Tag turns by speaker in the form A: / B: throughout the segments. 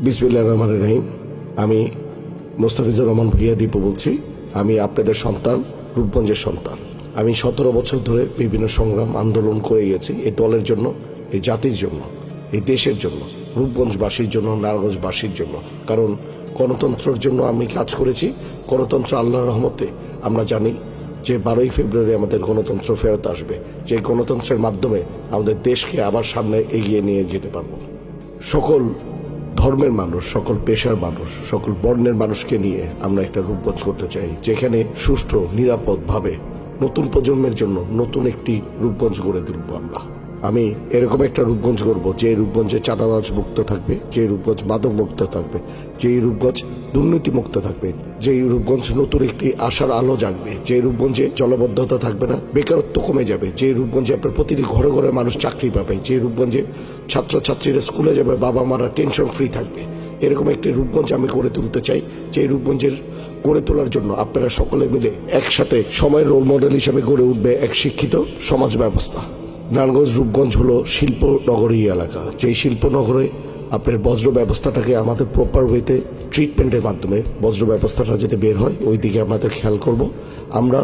A: বিসমিল্লা রহমান রহিম। আমি মোস্তাফিজুর রহমান ভুইয়া দীপু বলছি। আমি আপনাদের সন্তান, রূপগঞ্জের সন্তান। আমি সতেরো বছর ধরে বিভিন্ন সংগ্রাম, আন্দোলন করে গেছি এই দলের জন্য, এই জাতির জন্য, এই দেশের জন্য, রূপগঞ্জবাসীর জন্য, নারায়ণগঞ্জবাসীর জন্য। কারণ গণতন্ত্রের জন্য আমি কাজ করেছি। গণতন্ত্র আল্লাহর রহমতে আমরা জানি যে বারোই ফেব্রুয়ারি আমাদের গণতন্ত্র ফেরত আসবে। যে গণতন্ত্রের মাধ্যমে আমাদের দেশকে আবার সামনে এগিয়ে নিয়ে যেতে পারব। সকল ধর্মের মানুষ, সকল পেশার মানুষ, সকল বর্ণের মানুষকে নিয়ে আমরা একটা রূপবোধ করতে চাই, যেখানে সুষ্ঠু, নিরাপদভাবে নতুন প্রজন্মের জন্য নতুন একটি রূপগঞ্জ গড়ে তুলব আমরা। আমি এরকম একটা রূপগঞ্জ করব, যে রূপগঞ্জে চাঁদাবাজ মুক্ত থাকবে, যে রূপগঞ্জ মাদক মুক্ত থাকবে, যে রূপগঞ্জ দুর্নীতি মুক্ত থাকবে, যে রূপগঞ্জ নতুন একটি আশার আলো জাগবে যে রূপগঞ্জে জলবদ্ধতা থাকবে না, বেকারত্ব কমে যাবে, যে রূপগঞ্জে আপনার প্রতিটি ঘরে ঘরে মানুষ চাকরি পাবে, যে রূপগঞ্জে ছাত্রছাত্রীরা স্কুলে যাবে বাবা মারা টেনশন ফ্রি থাকবে। এরকম একটি রূপগঞ্জ আমি গড়ে তুলতে চাই, যে রূপগঞ্জের গড়ে তোলার জন্য আপনারা সকলে মিলে একসাথে সময়ের রোল মডেল হিসেবে গড়ে উঠবে এক শিক্ষিত সমাজ ব্যবস্থা। নারায়ণগঞ্জ রূপগঞ্জ হলো শিল্প নগরী এলাকা। যেই শিল্প নগরে আপনার বজ্র ব্যবস্থাটাকে আমাদের প্রপার ওয়েতে ট্রিটমেন্টের মাধ্যমে বজ্র ব্যবস্থাটা যাতে বের হয়, ওই দিকে আমাদের খেয়াল করব। আমরা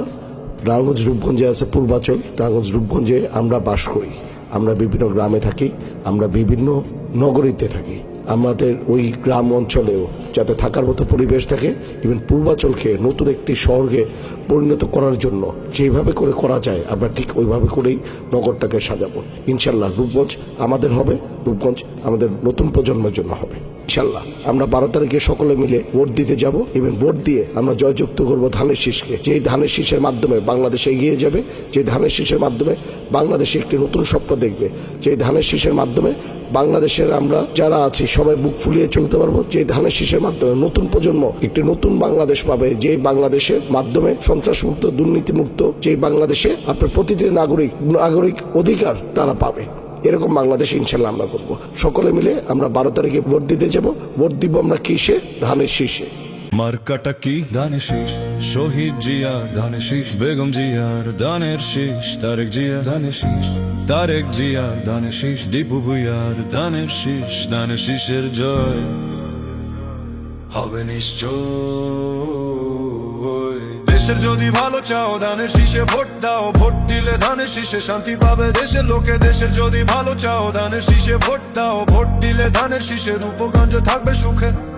A: নারায়ণগঞ্জ রূপগঞ্জে আছে পূর্বাচল নারায়ণগঞ্জ রূপগঞ্জে আমরা বাস করি। আমরা বিভিন্ন গ্রামে থাকি, আমরা বিভিন্ন নগরীতে থাকি। আমাদের ওই গ্রাম অঞ্চলেও যাতে থাকার মতো পরিবেশ থাকে ইভেন পূর্বাচলকে নতুন একটি শহরকে পরিণত করার জন্য যেভাবে করে করা যায়, আমরা ঠিক ওইভাবে করেই নগরটাকে সাজাবো। ইনশাল্লাহ রূপগঞ্জ আমাদের হবে, রূপগঞ্জ আমাদের নতুন প্রজন্মের জন্য হবে। ইনশাল্লাহ আমরা বারো তারিখে সকলে মিলে ভোট দিতে যাব ইভেন ভোট দিয়ে আমরা জয়যুক্ত করব ধানের শীষকে। যেই ধানের শীষের মাধ্যমে বাংলাদেশ এগিয়ে যাবে যে ধানের শীষের মাধ্যমে বাংলাদেশে একটি নতুন স্বপ্ন দেখবে যে ধানের শীষের মাধ্যমে বাংলাদেশের আমরা যারা আছি, সবাই বুক ফুলিয়ে চলতে পারব যে ধানের শীষের মাধ্যমে নতুন প্রজন্ম একটি নতুন বাংলাদেশ পাবে যে বাংলাদেশের মাধ্যমে সন্ত্রাস সন্ত্রাসমুক্ত, দুর্নীতিমুক্ত যে বাংলাদেশে আপনার প্রতিটি নাগরিক নাগরিক অধিকার তারা পাবে। এরকম বাংলাদেশ ইনশাল্লাহ আমরা করব। সকলে মিলে আমরা বারো তারিখে ভোট দিতে যাব। ভোট দিব আমরা কিসে? ধানের শীষে।
B: মার্কাটা কি? ধানের শীষ। শহীদ জিয়া, ধানের শীষ। বেগম জিয়ার ধানের শীষ। তারেক জিয়া, ধানের শীষ। তারেক জিয়া, ধানের শীষ। দীপু ভুইয়ার ধানের শীষ। ধানের শীষের জয় হবে নিশ্চয়। দেশের যদি ভালো চাও, ধানের শীষে ভোট দাও। ভোট দিলে ধানের শীষে শান্তি পাবে দেশের লোকে। দেশের যদি ভালো চাও, ধানের শীষে ভোট দাও। ভোট দিলে ধানের শীষে রূপগঞ্জ থাকবে সুখে।